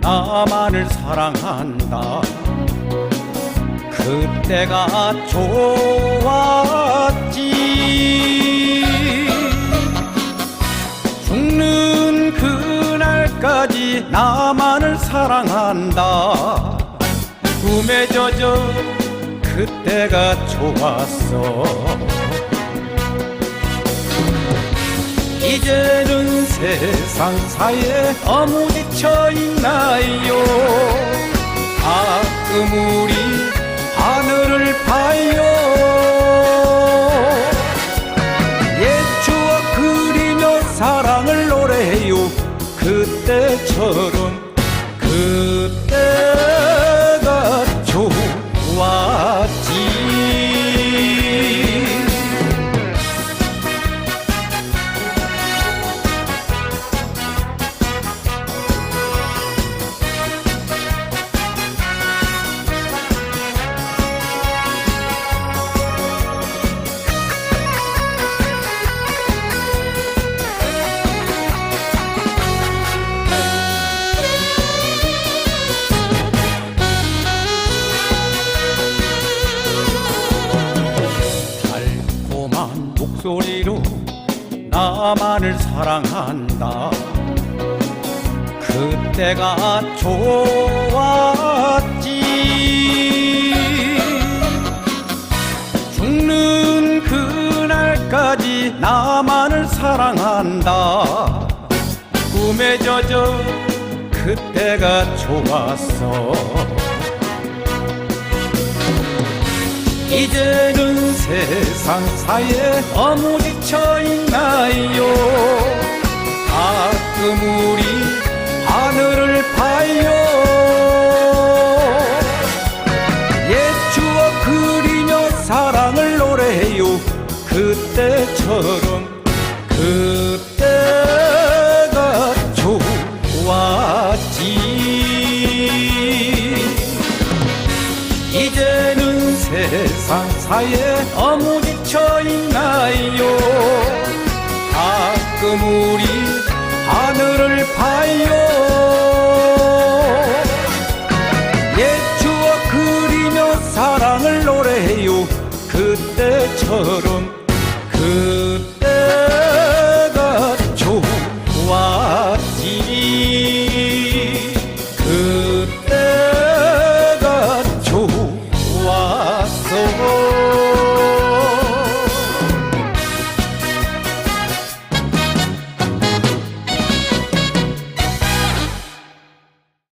나만을 사랑한다. 그때가 좋았지. 죽는 그날까지 나만을 사랑한다. 꿈에 젖어 그때가 좋았어 이제는 세상 사이에 너무 지쳐 있나요? 가끔 우리 하늘을 봐요. 옛 추억 그리며 사랑을 노래해요. 그때처럼 목소리로 나만을 사랑한다. 그때가 좋았지. 죽는 그날까지 나만을 사랑한다. 꿈에 젖어 그때가 좋았어 이제는 세상 사이에 너무 지쳐 있나요. 가끔 우리 하늘을 봐요. 옛 추억 그리며 사랑을 노래해요. 그때처럼 사이에 너무 지쳐 있나요. 가끔 우리 하늘을 봐요. 옛 추억 그리며 사랑을 노래해요. 그때처럼